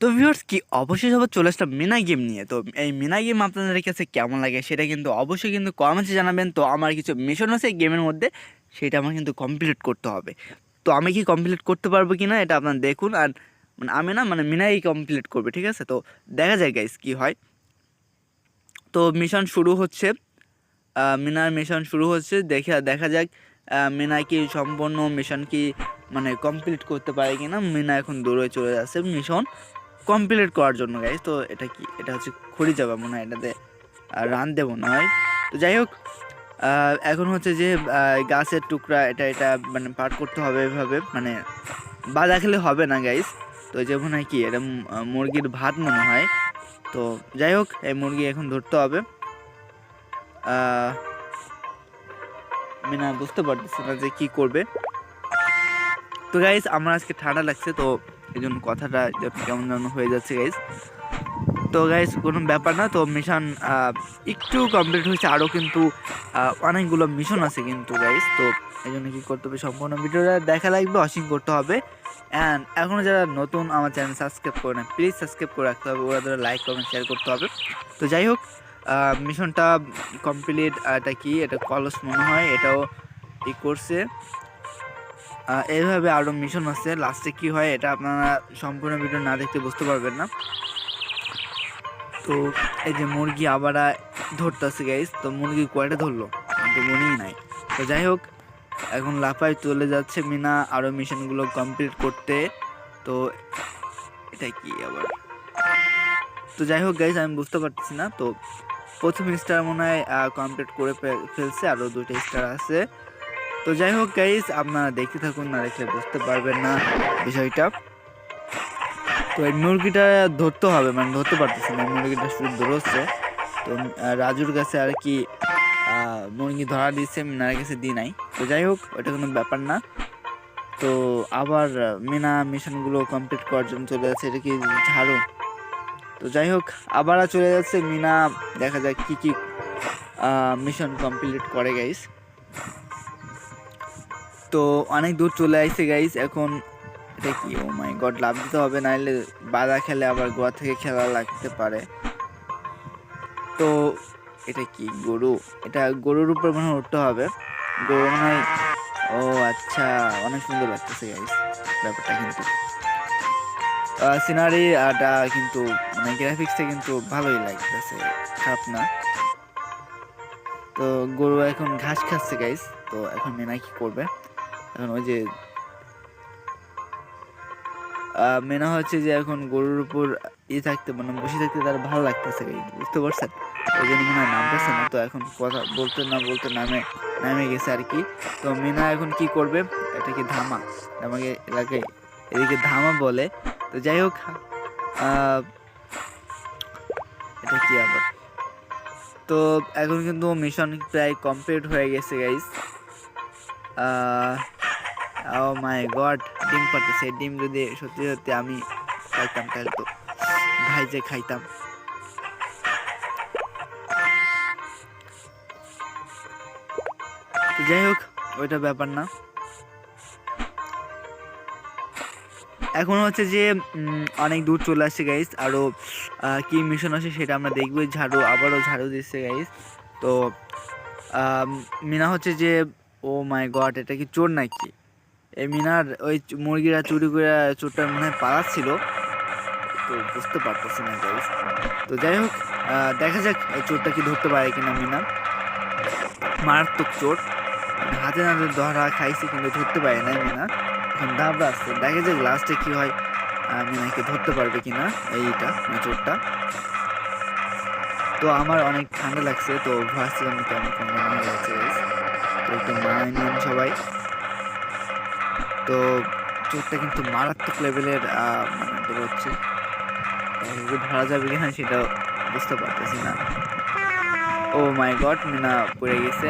তো ভিউয়ার্স কি অবশ্যই সবার চলে আসলাম মিনা গেম নিয়ে। তো এই মিনা গেম আপনাদের কাছে কেমন লাগে সেটা কিন্তু অবশ্যই কিন্তু কমেন্টে জানাবেন। তো আমার কিছু মিশন আছে গেমের মধ্যে, সেটা আমার কিন্তু কমপ্লিট করতে হবে। তো আমি কি কমপ্লিট করতে পারব কি না এটা আপনারা দেখুন। আর মানে আমি না মানে মিনাই কমপ্লিট করবে, ঠিক আছে? তো দেখা যায় গাইস কি হয়। তো মিশন শুরু হচ্ছে মিনার মিশন শুরু হচ্ছে। দেখে, দেখা যাক মিনা কি সম্পূর্ণ মিশন কি মানে কমপ্লিট করতে পারে কিনা। মিনা এখন দৌড়ে চলে যাচ্ছে মিশন কমপ্লিট করার জন্য গাইজ তো এটা কি? এটা হচ্ছে খড়ি যাবে মনে হয় এটাতে। রান দেবো না হয়। তো যাই হোক এখন হচ্ছে যে গাছের টুকরা এটা এটা মানে পার করতে হবে এভাবে। মানে বাধা খেলে হবে না গাইজ তো যে মনে হয় কি, এটা মুরগির ভাত মনে হয়। তো যাই হোক, এই মুরগি এখন ধরতে হবে। মিনা বুঝতে পারতেছি না যে কি করবে। তো গাইজ আমার আজকে ঠান্ডা লাগছে, তো এই জন্য কথাটা কেমন যেন হয়ে যাচ্ছে গাইজ তো গাইজ কোনো ব্যাপার না। তো মিশন একটু কমপ্লিট হয়েছে। আরও কিন্তু অনেকগুলো মিশন আছে কিন্তু গাইজ তো এই জন্য কী করতে হবে? সম্পূর্ণ ভিডিওটা দেখা লাগবে অসীম করতে হবে। অ্যান্ড এখনও যারা নতুন, আমার চ্যানেল সাবস্ক্রাইব করে না প্লিজ সাবস্ক্রাইব করে রাখতে হবে। ওরা ধরে লাইক কমেন্ট শেয়ার করতে হবে। তো, যাই হোক মিশনটা কমপ্লিট এটা কি? এটা কলস মনে হয়, এটাও ই করছে। এইভাবে আরও মিশন আছে। লাস্টে কি হয়, এটা আপনারা সম্পূর্ণ ভিডিও না দেখতে বুঝতে পারবেন না। তো এই যে মুরগি আবার ধরতেছে গাইস তো মুরগি কয়টা ধরলো? কিন্তু মনেই নাই। তো যাই হোক, এখন লাফায় চলে যাচ্ছে মিনা আরও মিশনগুলো কমপ্লিট করতে। তো এটা কি আবার? তো যাই হোক গাইস আমি বুঝতে পারতেছি না। তো প্রথম স্টার মনে হয় কমপ্লিট করে ফেলছে আরও দুটো স্টার আছে। তো যাই হোক গাইস আপনারা দেখতে থাকুন, না দেখলে বুঝতে পারবেন না বিষয়টা। তো এই মুরগিটা ধরতে হবে মানে ধরতে পারতেছে না মুরগিটা শুধু দৌড়চ্ছে তো রাজুর কাছে আর কি মুরগি ধরা দিচ্ছে মিনার কাছে দিই নাই। তো যাই হোক, ওটা কোনো ব্যাপার না। তো আবার মিনা মিশনগুলো কমপ্লিট করার জন্য চলে যাচ্ছে, এটা কি ঝাড়ু? তো যাই হোক, আবার চলে যাচ্ছে, মিনা দেখা যাক কি কি মিশন কমপ্লিট করে গাইস তো অনেক দূর চলে আসছে গাইস এখন এটা কি ও মাই গড লাভ দিতে হবে নাহলে বাধা খেলে আবার গোয়া থেকে খেলা লাগতে পারে। তো এটা কি গরু? এটা গরুর উপর মনে উঠতে হবে। গরু মনে হয় ও আচ্ছা অনেক সুন্দর লাগতেছে গাইস ব্যাপারটা কিন্তু। সিনারি আটা কিন্তু মানে গ্রাফিক্সটা কিন্তু ভালোই লাগতেছে, খারাপ না। তো গরু এখন ঘাস খাচ্ছে গাইস তো এখন মেনা কি করবে? এখন ওই যে মেনা হচ্ছে যে এখন গরুর উপর ই থাকতে মানে বসে থাকতে তার ভালো লাগতেছে বুঝতে পারছেন? ওই জন্য মনে হয় নামতেছে না, তো এখন কথা বলতে না বলতে নামে নামে গেছে আর কি। তো মিনা এখন কি করবে? এটা কি ধামা, আমাকে এলাকায় এদিকে ধামা বলে। তো যাই হোক এটা কি আবার? তো এখন কিন্তু মিশন প্রায় কমপ্লিট হয়ে গেছে গাইস ও মাই গড ডিম পারতেছে ডিম যদি সত্যি সত্যি আমি খাইতাম, তাহলে তো ভাই যে খাইতাম। যাই হোক, ওইটা ব্যাপার না। এখন হচ্ছে যে অনেক দূর চলে আসছে গাইস আরও কি মিশন আছে সেটা আমরা দেখব। ঝাড়ু, আবারও ঝাড়ু দিচ্ছে গাইস তো মিনা হচ্ছে যে ও মাই গড এটা কি চোর নাকি? এই মিনার ওই মুরগিরা চুরি করে চোরটা মনে হয় পালাচ্ছিল। তো বুঝতে পারতেছি না গাইস তো যাই হোক দেখা যাক চোরটা কি ধরতে পারে কিনা মিনা। মারাত্মক চোর। মানে হাতে নাতে ধরা খাইছে কিন্তু ধরতে পারে না মিনা। এখন দাবড়া আসছে দেখা যাক লাস্টে কি হয় মিনাকে ধরতে পারবে কিনা এইটা মানে চোরটা। তো আমার অনেক ঠান্ডা লাগছে, তো ভাবছিলাম কেমন কেমন যাচ্ছে তো একটু মানায় নিন সবাই। তো চোরটা কিন্তু মারাত্মক লেভেলের মানে বেরোচ্ছে ধরা যাবে কিনা সেটা বুঝতে পারতেছি না। ও মাই গড মিনা পড়ে গেছে।